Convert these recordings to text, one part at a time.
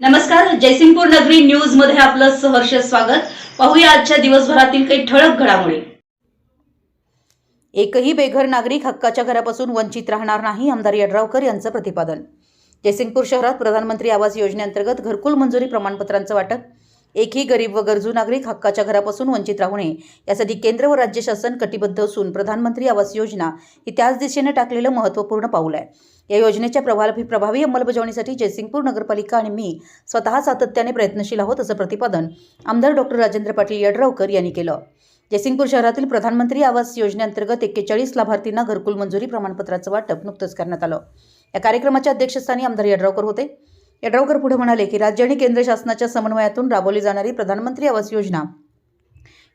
नमस्कार जयसिंगपूर नगरी न्यूजमध्ये आपलं सहर्ष स्वागत. पाहूया आजच्या दिवसभरातील काही ठळक घडामोडी. एकही बेघर नागरिक हक्काच्या घरापासून वंचित राहणार नाही आमदार यड्रावकर यांचं प्रतिपादन. जयसिंगपूर शहरात प्रधानमंत्री आवास योजनेअंतर्गत घरकुल मंजुरी प्रमाणपत्रांचं वाटप एकही गरीब व गरजू नागरिक हक्काच्या घरापासून वंचित राहू नये. यासाठी केंद्र व राज्य शासन कटिबद्ध असून प्रधानमंत्री आवास योजना ही त्याच दिशेने टाकलेलं महत्त्वपूर्ण पाऊल आहे. या योजनेच्या प्रभावी प्रभावी अंमलबजावणीसाठी जयसिंगपूर नगरपालिका आणि मी स्वतः सातत्याने प्रयत्नशील आहोत असं प्रतिपादन आमदार डॉक्टर राजेंद्र पाटील यड्रावकर यांनी केलं. जयसिंगपूर शहरातील प्रधानमंत्री आवास योजनेअंतर्गत एक्केचाळीस लाभार्थींना घरकुल मंजुरी प्रमाणपत्राचं वाटप नुकतंच करण्यात आलं. या कार्यक्रमाच्या अध्यक्षस्थानी आमदार यड्रावकर होते. यड्रावकर पुढे म्हणाले की राज्य आणि केंद्र शासनाच्या समन्वयातून राबवली जाणारी प्रधानमंत्री आवास योजना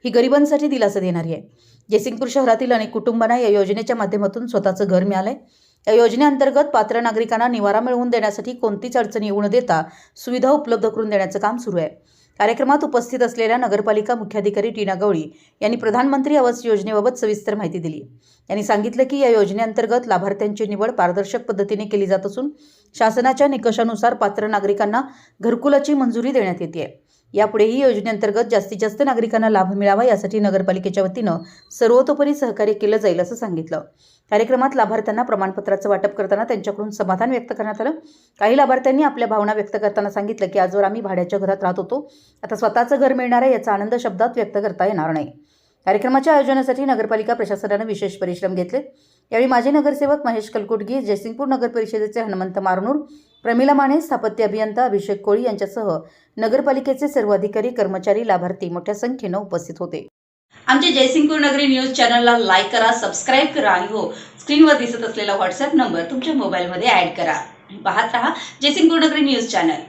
ही गरिबांसाठी दिलासा देणारी आहे. जयसिंगपूर शहरातील अनेक कुटुंबांना या योजनेच्या माध्यमातून स्वतःचं घर मिळालंय. या योजनेअंतर्गत पात्र नागरिकांना निवारा मिळवून देण्यासाठी कोणतीच अडचण येऊ न देता सुविधा उपलब्ध करून देण्याचं काम सुरू आहे. कार्यक्रमात उपस्थित असलेल्या नगरपालिका मुख्याधिकारी टीना गवळी यांनी प्रधानमंत्री आवास योजनेबाबत सविस्तर माहिती दिली. यांनी सांगितलं की या योजनेअंतर्गत लाभार्थ्यांची निवड पारदर्शक पद्धतीने केली जात असून शासनाच्या निकषानुसार पात्र नागरिकांना घरकुलाची मंजुरी देण्यात येते यापुढेही योजनेअंतर्गत जास्तीत जास्त नागरिकांना लाभ मिळावा यासाठी नगरपालिकेच्या वतीनं सर्वतोपरी सहकार्य केलं जाईल असं सांगितलं. कार्यक्रमात लाभार्थ्यांना प्रमाणपत्राचं वाटप करताना त्यांच्याकडून समाधान व्यक्त करण्यात आलं. काही लाभार्थ्यांनी आपल्या भावना व्यक्त करताना सांगितलं की आजवर आम्ही भाड्याच्या घरात राहत होतो. आता स्वतःचं घर मिळणार आहे याचा आनंद शब्दात व्यक्त करता येणार नाही. कार्यक्रमाच्या आयोजनासाठी नगरपालिका प्रशासनानं विशेष परिश्रम घेतले. यावेळी माजी नगरसेवक महेश कलकुटगी जयसिंगपूर नगर परिषदेचे हनुमंत मारनूर प्रमिला माने स्थापत्य अभियंता अभिषेक कोळी यांच्यासह नगरपालिकेचे सर्व अधिकारी कर्मचारी लाभार्थी मोठ्या संख्येनं उपस्थित होते. आमच्या जयसिंगपूर नगरी न्यूज चॅनलला लाईक करा सबस्क्राईब करा आणि हो स्क्रीनवर दिसत असलेला व्हॉट्सअप नंबर तुमच्या मोबाईलमध्ये ऍड करा. पाहत रहा जयसिंगपूर नगरी न्यूज चॅनल.